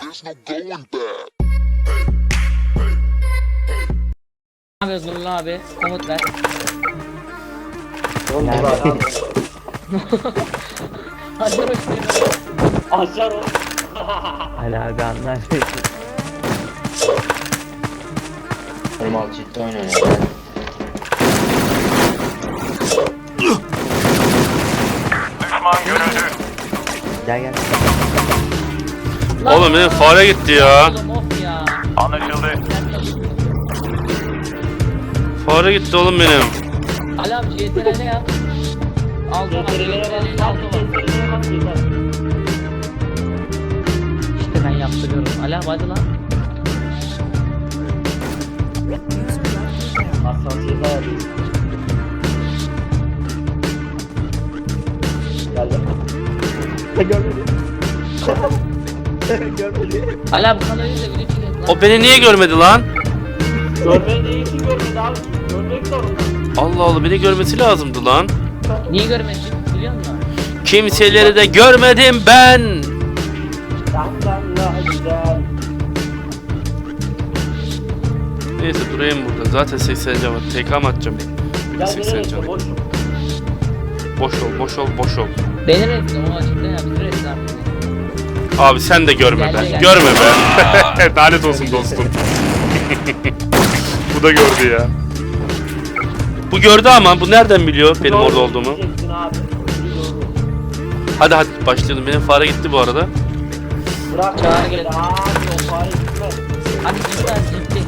There's no going back. Abi Nurullah abi komut ver. Hadi hoş geldin. Açar o. Ali abi anlar. Normal ciddi oynuyor ya. Gel gel. Lan Oğlum benim fare gitti ya. Oğlum of ya. Fare gitti oğlum benim. Ali abi CTRL yap. Aldım abi CTRL aldım. İşte ben yaptırıyorum. Ali abi hadi lan. Hassasiyet ayarı. Geldim. Ali yüzle video çekelim lan. O beni niye görmedi lan? Görmeyi iyi ki görmedi abi. Görmek zorunda. Allah Allah beni görmesi lazımdı lan. Niye görmedin biliyor musun? Kimseleri de görmedim ben. Senden daha güzel. Neyse durayım burada. Zaten 80 can var. TK mı atacağım? Bir de Gel 80 nereye can. Boş ol, boş ol, boş ol. Beni resmi o açıkta ya bizi resmi. Abi sen de görme Gel, be. gel. Görme be. Lanet olsun dostum. bu da gördü ya. Bu gördü ama bu nereden biliyor benim orada olduğumu? Hadi hadi başlayalım. Benim fare gitti bu arada. Bırak. Çağır gelin. Abi o fare gitmez. Hadi cidden ciddi.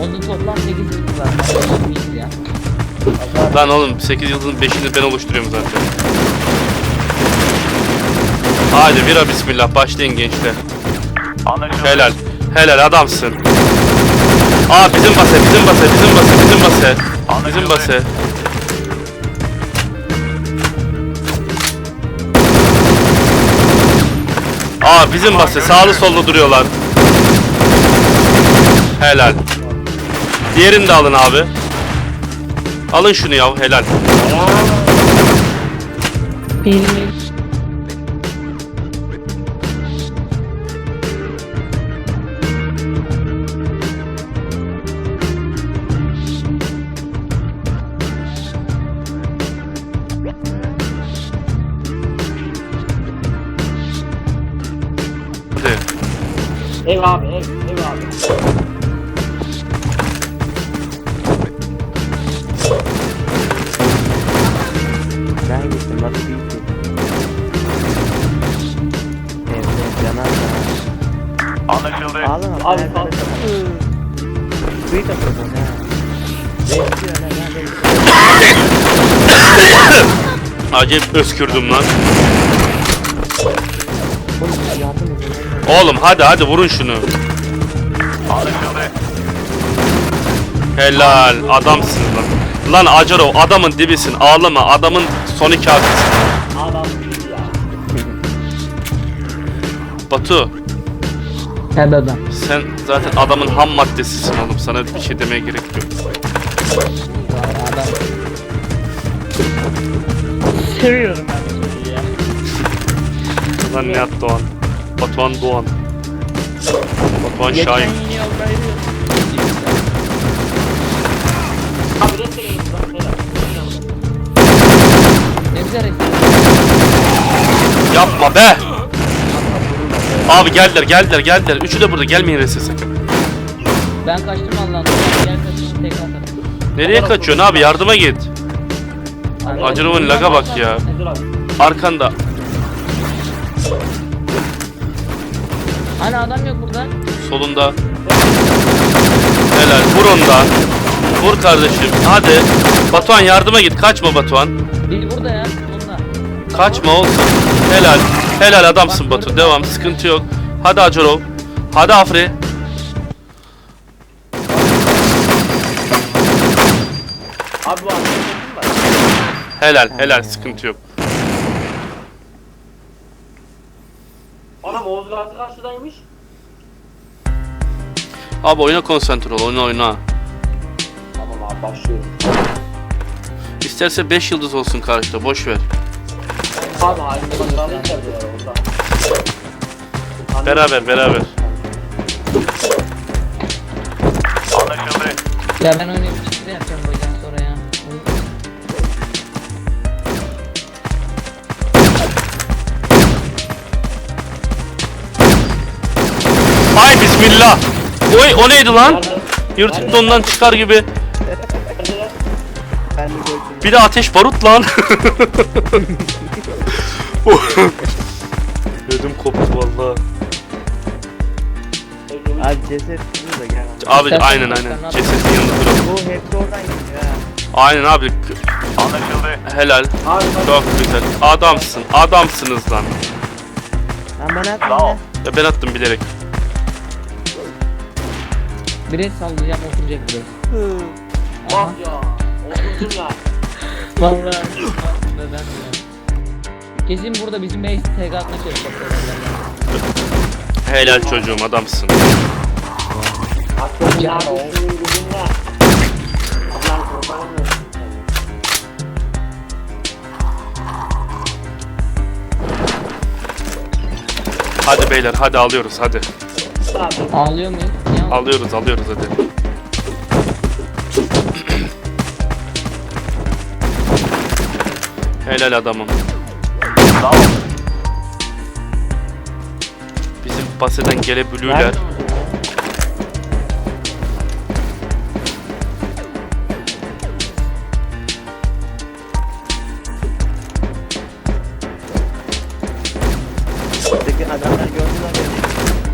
Onun toplam 8 yıldız var. Lan oğlum 8 yıldızın 5'ini ben oluşturuyorum zaten. Hadi bira bismillah başlayın gençler. Helal. Helal adamsın. Aa bizim base, bizim base, bizim base, bizim base. Bizim base. Aa bizim base sağlı sollu duruyorlar. Helal. Diğerini de alın abi. Alın şunu yav helal. Hadi. Ev abi ev. Ev abi. Ben gittim nasıl bir şey. Evet yanar da. Anlaşıldı. Ağlama. Abi ben- kalk. Suyu da koydum ya. Acayip öskürdüm lan. Oğlum yardım edin. Oğlum hadi hadi vurun şunu. Helal adamsın lan. Lan Acaro adamın dibisin ağlama adamın son iki ya. Batu Tabi adam. sen zaten adamın ham maddesisin oğlum sana bir şey demeye gerek yok. Adam. Seviyorum ben bu çocuğu ya. Lan Nihat Doğan. Batuhan Doğan. Batuhan Şahin. Ne güzel resim. Yapma be. Abi geldiler geldiler geldiler. Üçü de burada gelmeyin rese sakın. Ben kaçtım Allah'ım. Gel kaçayım tek atarım. Nereye kaçıyorsun abi yardıma git. Acırov'un laga bak ya. Abi? Arkanda. Hani adam yok burada. Solunda. Helal. Vur onu da. Vur kardeşim. Hadi. Batuhan yardıma git. Kaçma Batuhan. Biri burada ya. Bunda. Kaçma olsun. Helal. Helal adamsın Batu. Devam. Sıkıntı yok. Hadi Acarov. Hadi Afri. Abi bu? Helal. Helal. Sıkıntı yok. Karşıdaymış. Abi oyuna konsantre ol. Oyna oyna. Tamam abi başlıyorum. İsterse 5 yıldız olsun karşıda. Boş ver. Abi halinde bakalım ya orada. Beraber beraber. Anlaşıldı. Ya ben oynayıp çıktı yapacağım bacağın bismillah. Oy o neydi lan? Yırtık dondan çıkar gibi. Bir de ateş barut lan. Ödüm koptu valla. Abi ceset burada gel. Abi Sen- aynen aynen. Cesetin yanında duralım. Bu hepsi oradan gidiyor ha. Aynen abi. Anlaşıldı. Helal. Çok güzel. Adamsın. Adamsınız lan. Lan bana ya. Ya ben attım bilerek. Bir el sallayacağım oturacak bir. Bak ya. Oturdun ya. Vallahi. de. Kesin burada bizim base tag atma çalışacaklar. Helal çocuğum adamsın. Aklım ya. Hadi beyler hadi alıyoruz hadi. Ağlıyor muyuz? Alıyoruz alıyoruz hadi. Helal adamım. Ol. Bizim baseden gelebiliyorlar.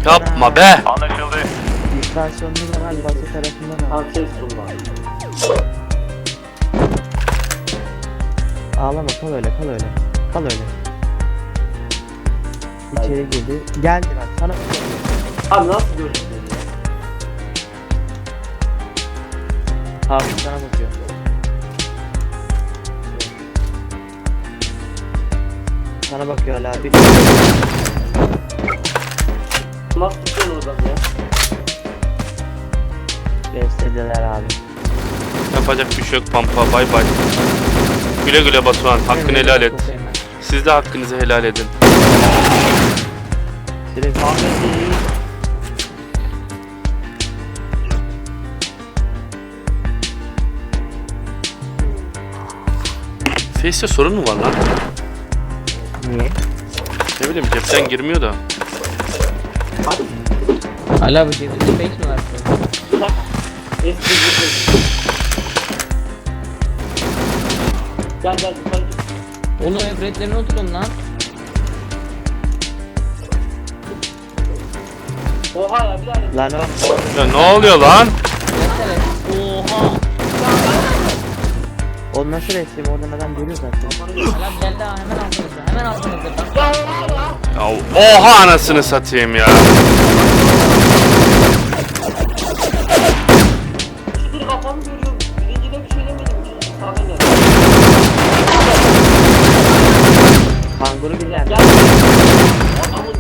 Yapma be. Anlaşıldı. İstasyonlu zaman batı tarafından al. Tam ses sunma. Ağlama kal öyle kal öyle. Kal öyle. İçeri girdi. Geldi bak sana Abi nasıl görüyorsun ya? Hafız sana bakıyor. Sana bakıyor hala abi. Nasıl tutuyorsun oradan ya? Besledeler abi. Yapacak bir şey yok Pampa bay bay. Güle güle Batuhan hakkını helal et. Siz de hakkınızı helal edin. Direkt Face'te sorun mu var lan? niye? Ne bileyim cepten girmiyor da. Hala bu cebinde base mi var? Gel gel yukarı git. Oğlum hep redlerine oturun lan. Oha ya bir daha Lan o Ya ne oluyor lan? Gelsene. Oha. o nasıl resim oradan adam görüyor zaten. Hala geldi ha hemen altınızda. Hemen altınızda. Ya, oha anasını satayım ya.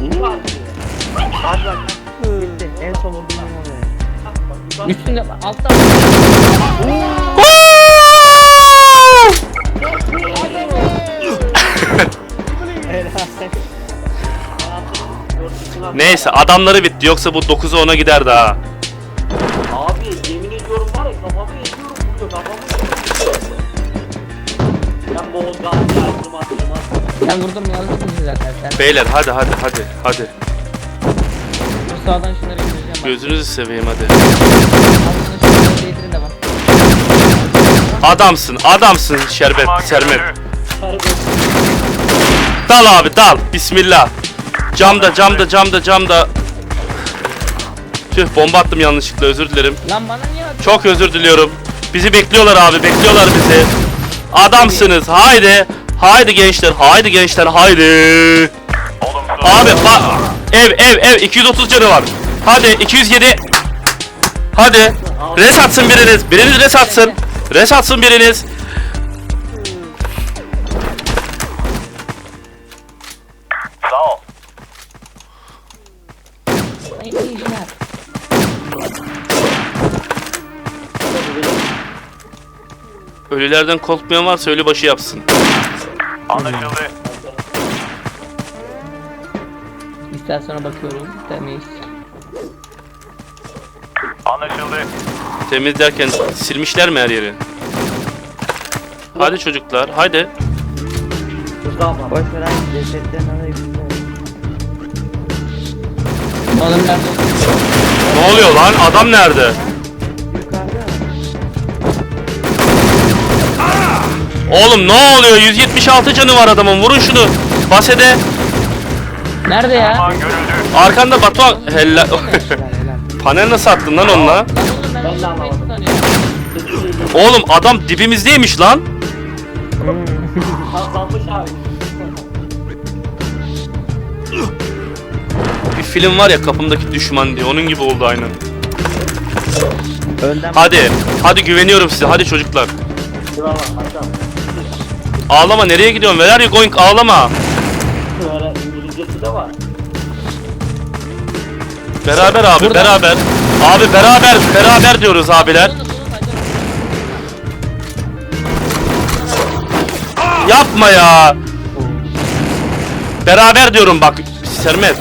İki artıyor. Hadi bak. Bitti. En son vurduğum oraya. Üstünde altta. Neyse adamları bitti yoksa bu 9'a 10'a gider daha. Abi yemin ediyorum var ya kafamı yediyorum vuruyor kafamı yediyorum. Ben bol gaz yazdım. Sen vurdum yazdık mı zaten sen? Beyler hadi hadi hadi hadi. Bu sağdan şunları indireceğim bak. Gözünüzü seveyim hadi. Şunları değdirin de bak. Adamsın adamsın şerbet sermet. Sarı Dal abi dal. Bismillah. Camda camda camda camda. Tüh bomba attım yanlışlıkla özür dilerim. Lan bana niye atıyorsun? Çok özür diliyorum. Bizi bekliyorlar abi bekliyorlar bizi. Adamsınız haydi. Haydi gençler haydi gençler haydi. Abi bak ev ev ev 230 canı var. Hadi 207. Hadi. Res atsın biriniz. Biriniz res atsın. Res atsın biriniz. Ölülerden korkmayan varsa ölü başı yapsın. Anlaşıldı. İstasyona bakıyorum. Temiz. Anlaşıldı. Temiz derken silmişler mi her yeri? Hadi çocuklar ama. Boş ver abi cesetten alayım. Oğlum nerede? Ne oluyor lan? Adam nerede? Oğlum ne oluyor? 176 canı var adamın. Vurun şunu. Basede. Nerede ya? Düşman görüldü. Arkanda Batuhan. Helal. Helal helal. Panel nasıl attın lan onunla? Oğlum ben Ben de onu anlamadım. sanıyorum. Oğlum adam dibimizdeymiş lan. Abi. Bir film var ya kapımdaki düşman diye. Onun gibi oldu aynen. Önden Hadi. Hadi güveniyorum size. Hadi çocuklar. Hatta. Ağlama nereye gidiyorsun? Where are you going? Ağlama. Böyle İngilizcesi de var. Beraber abi Burada. beraber. Abi beraber beraber diyoruz abiler. Yapma ya. Beraber diyorum bak Sermet.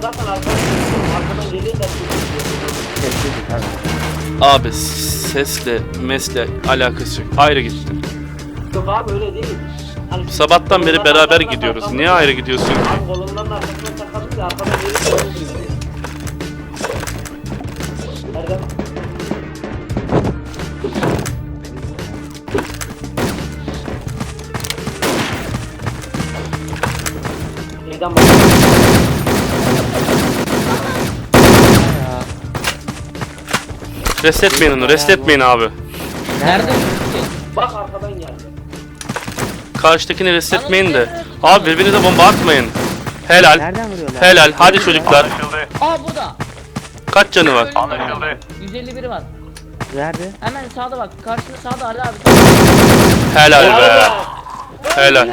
Zaten arkadan. Arkadan da abi. Abi sesle mesle alakası yok. Ayrı gitti. Yok abi öyle değil. Hani Sabahtan beri beraber gidiyoruz. Niye ayrı gidiyorsun ki? Abi kolonların arkasına saklanmış ya arkadan geliyor da Rest etmeyin onu. Rest etmeyin abi. Nerede? Bak arkadan geldi. Karşıdakini rest etmeyin de. Abi birbirinize bomba atmayın. Helal. Nereden vuruyorlar? Helal. Hadi çocuklar. Anlaşıldı. Aa burada. Kaç canı var? Anlaşıldı. adam var. 151 var. Nerede? Hemen sağda bak. Karşında sağda Ali abi. Helal be. Helal.